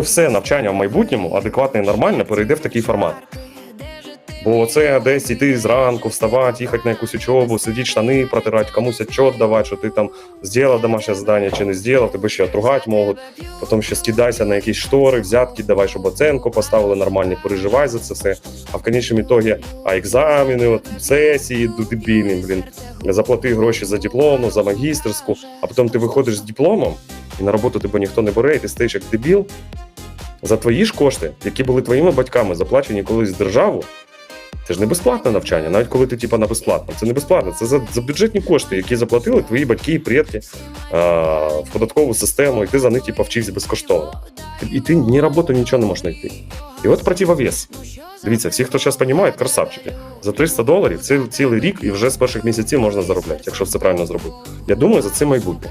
все навчання в майбутньому адекватне і нормальне перейде в такий формат. Бо це десь іти зранку, вставати, їхати на якусь учобу, сидіти штани, протирати, комусь отчет давати, що ти там зробив домашнє завдання чи не зробив, тебе ще отругати можуть. Потім ще скидайся на якісь штори, взятки, давай, щоб оценку поставили нормально, переживай за це все. А в конечному ітогі, а екзамени, от, сесії дебільні, блін, заплати гроші за дипломну, за магістерську, а потім ти виходиш з дипломом, і на роботу тебе ніхто не бере, і ти стоїш як дебіл. За твої ж кошти, які були твоїми батьками заплачені колись державу, це ж не безплатне навчання, навіть коли ти типа на безплатно. Це не безплатно, це за, за бюджетні кошти, які заплатили твої батьки і предки е, в податкову систему, і ти за них типа вчився безкоштовно. І ти ні роботу, нічого не можеш знайти. І от противовес. Дивіться, всі, хто зараз розуміє, красавчики. За 300 доларів це цілий рік і вже з перших місяців можна заробляти, якщо все правильно зробити. Я думаю, за це майбутнє.